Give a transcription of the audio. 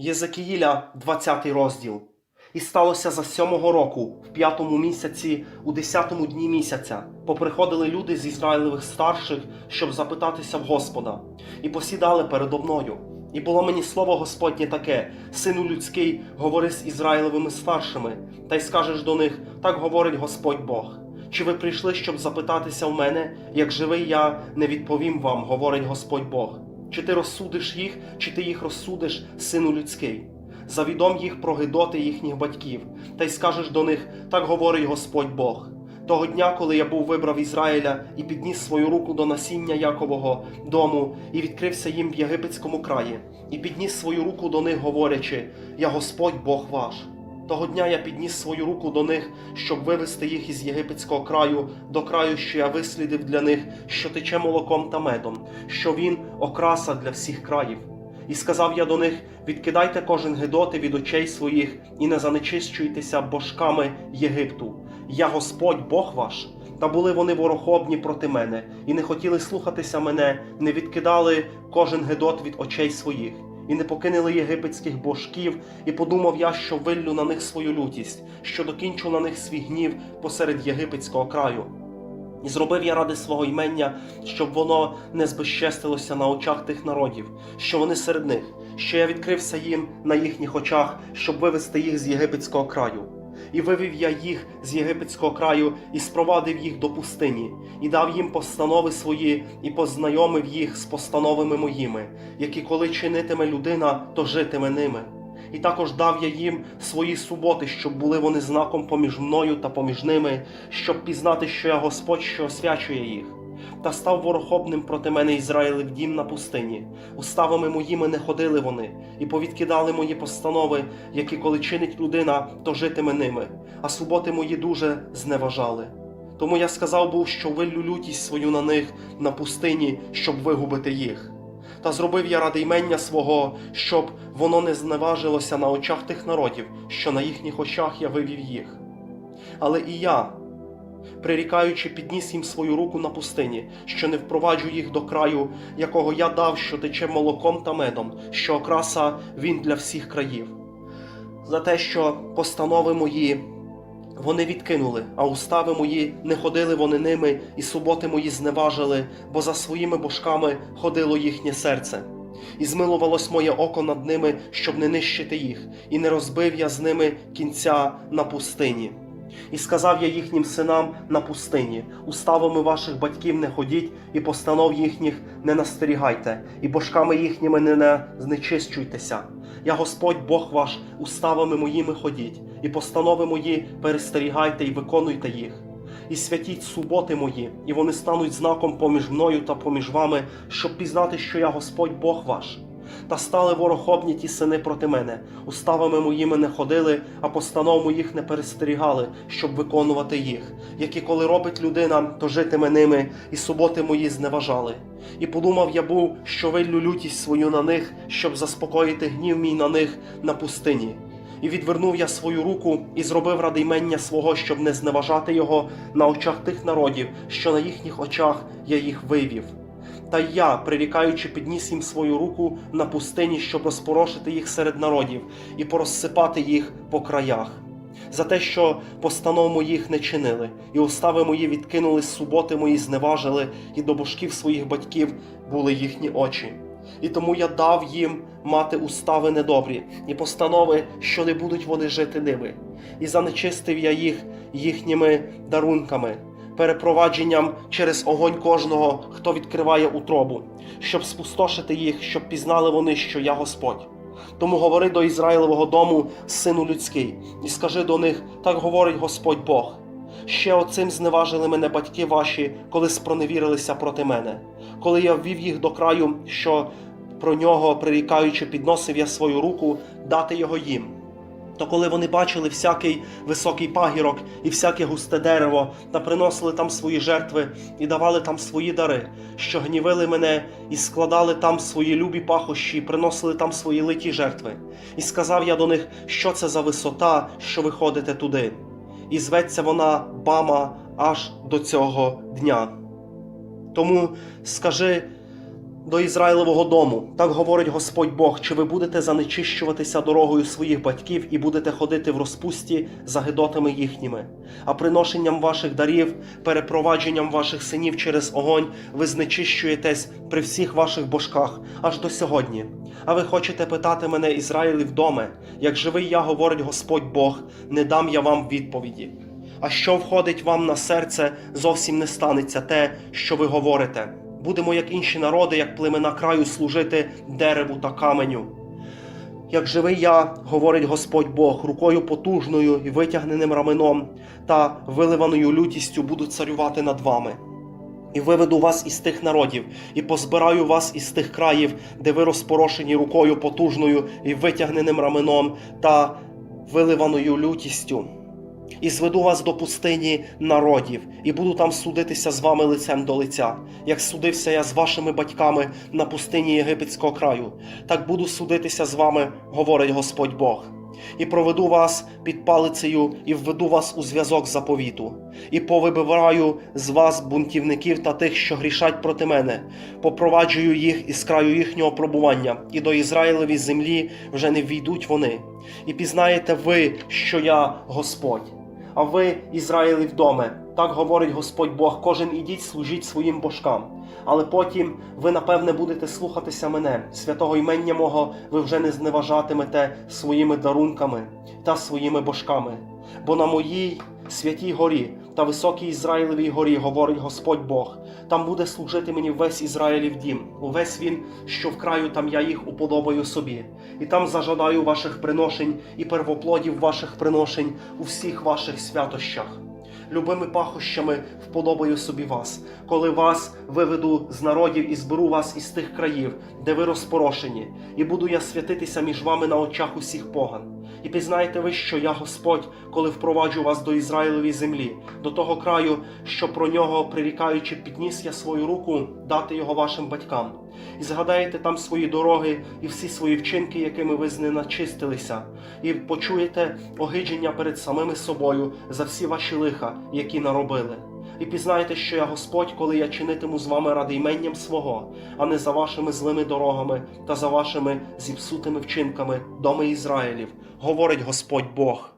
Єзекіїля, 20 розділ. І сталося за сьомого року, в п'ятому місяці, у десятому дні місяця, поприходили люди з Ізраїлевих старших, щоб запитатися в Господа, і посідали передо мною. І було мені слово Господнє таке: Сину людський, говори з Ізраїлевими старшими, та й скажеш до них: так говорить Господь Бог. Чи ви прийшли, щоб запитатися в мене, як живий я, не відповім вам, говорить Господь Бог. Чи ти розсудиш їх, чи ти їх розсудиш, сину людський? Завідом їх про гидоти їхніх батьків, та й скажеш до них, так говорить Господь Бог. Того дня, коли я був вибрав Ізраїля і підніс свою руку до насіння Якового дому, і відкрився їм в єгипетському краї, і підніс свою руку до них, говорячи: Я Господь Бог ваш. Того дня я підніс свою руку до них, щоб вивести їх із єгипетського краю до краю, що я вислідив для них, що тече молоком та медом, що він окраса для всіх країв. І сказав я до них: відкидайте кожен гидоти від очей своїх, і не занечищуйтеся божками Єгипту. Я Господь Бог ваш. Та були вони ворохобні проти мене, і не хотіли слухатися мене, не відкидали кожен гидот від очей своїх, і не покинули єгипетських божків, і подумав я, що виллю на них свою лютість, що докінчу на них свій гнів посеред єгипетського краю. І зробив я ради свого ймення, щоб воно не збезчестилося на очах тих народів, що вони серед них, що я відкрився їм на їхніх очах, щоб вивести їх з єгипетського краю. І вивів я їх з єгипетського краю і спровадив їх до пустині, і дав їм постанови свої, і познайомив їх з постановами моїми, які коли чинитиме людина, то житиме ними. І також дав я їм свої суботи, щоб були вони знаком поміж мною та поміж ними, щоб пізнати, що я Господь, що освячує їх. Та став ворохобним проти мене Ізраїлев дім на пустині. Уставами моїми не ходили вони, і повідкидали мої постанови, які коли чинить людина, то житиме ними, а суботи мої дуже зневажали. Тому я сказав був, що виллю лютість свою на них на пустині, щоб вигубити їх. Та зробив я ради ймення свого, щоб воно не зневажилося на очах тих народів, що на їхніх очах я вивів їх. Але і я, прирікаючи, підніс їм свою руку на пустині, що не впроваджу їх до краю, якого я дав, що тече молоком та медом, що окраса він для всіх країв. За те, що постанови мої вони відкинули, а устави мої не ходили вони ними, і суботи мої зневажили, бо за своїми божками ходило їхнє серце. І змилувалось моє око над ними, щоб не нищити їх, і не розбив я з ними кінця на пустині. І сказав я їхнім синам на пустині: уставами ваших батьків не ходіть, і постанов їхніх не настерігайте, і божками їхніми не не знечищуйтеся. Я Господь Бог ваш, уставами моїми ходіть, і постанови мої перестерігайте і виконуйте їх. І святіть суботи мої, і вони стануть знаком поміж мною та поміж вами, щоб пізнати, що я Господь Бог ваш. Та стали ворохобні ті сини проти мене, уставами моїми не ходили, а постанов моїх не перестерігали, щоб виконувати їх, які коли робить людина, то житиме ними, і суботи мої зневажали. І подумав я був, що виллю лютість свою на них, щоб заспокоїти гнів мій на них на пустині. І відвернув я свою руку і зробив ради ймення свого, щоб не зневажати його на очах тих народів, що на їхніх очах я їх вивів. Та я, прирікаючи, підніс їм свою руку на пустині, щоб розпорошити їх серед народів і порозсипати їх по краях. За те, що постанов моїх не чинили, і устави мої відкинули суботи мої зневажили, і до божків своїх батьків були їхні очі. І тому я дав їм мати устави недобрі, і постанови, що не будуть вони жити ними, і занечистив я їх їхніми дарунками, перепровадженням через огонь кожного, хто відкриває утробу, щоб спустошити їх, щоб пізнали вони, що я Господь. Тому говори до Ізраїлевого дому, сину людський, і скажи до них: так говорить Господь Бог. Ще оцим зневажили мене батьки ваші, коли спроневірилися проти мене, коли я ввів їх до краю, що про нього, прирікаючи, підносив я свою руку дати його їм. То коли вони бачили всякий високий пагірок і всяке густе дерево, та приносили там свої жертви і давали там свої дари, що гнівили мене, і складали там свої любі пахощі, і приносили там свої литі жертви. І сказав я до них, що це за висота, що ви ходите туди. І зветься вона Бама аж до цього дня. Тому скажи до Ізраїлевого дому. Так говорить Господь Бог, чи ви будете занечищуватися дорогою своїх батьків і будете ходити в розпусті за гидотами їхніми, а приношенням ваших дарів, перепровадженням ваших синів через огонь ви знечищуєтесь при всіх ваших божках аж до сьогодні. А ви хочете питати мене, Ізраїлів доме, як живий я, говорить Господь Бог, не дам я вам відповіді. А що входить вам на серце, зовсім не станеться те, що ви говорите. Будемо, як інші народи, як племена краю, служити дереву та каменю. Як живий я, говорить Господь Бог, рукою потужною і витягненим раменом та виливаною лютістю буду царювати над вами. І виведу вас із тих народів, і позбираю вас із тих країв, де ви розпорошені рукою потужною і витягненим раменом та виливаною лютістю. І зведу вас до пустині народів, і буду там судитися з вами лицем до лиця, як судився я з вашими батьками на пустині єгипетського краю, так буду судитися з вами, говорить Господь Бог. І проведу вас під палицею, і введу вас у зв'язок заповіту, і повибираю з вас бунтівників та тих, що грішать проти мене, попроваджую їх із краю їхнього пробування, і до Ізраїлеві землі вже не війдуть вони. І пізнаєте ви, що я Господь. А ви, Ізраїлів доме, так говорить Господь Бог, кожен ідіть, служіть своїм божкам. Але потім ви, напевне, будете слухатися мене, святого імення мого, ви вже не зневажатимете своїми дарунками та своїми божками. Бо на моїй святій горі та високій Ізраїлевій горі, говорить Господь Бог, там буде служити мені весь Ізраїлів дім, увесь він, що в краю там я їх уподобаю собі, і там зажадаю ваших приношень і первоплодів ваших приношень у всіх ваших святощах. Любими пахощами вподобаю собі вас, коли вас виведу з народів і зберу вас із тих країв, де ви розпорошені, і буду я святитися між вами на очах усіх поган. І пізнаєте ви, що я Господь, коли впроваджу вас до Ізраїлевої землі, до того краю, що про нього прирікаючи, підніс я свою руку дати його вашим батькам. І згадаєте там свої дороги і всі свої вчинки, якими ви зненачистилися, і почуєте огидження перед самими собою за всі ваші лиха, які наробили. І пізнаєте, що я Господь, коли я чинитиму з вами ради іменням свого, а не за вашими злими дорогами та за вашими зіпсутими вчинками, доми Ізраїлів, говорить Господь Бог.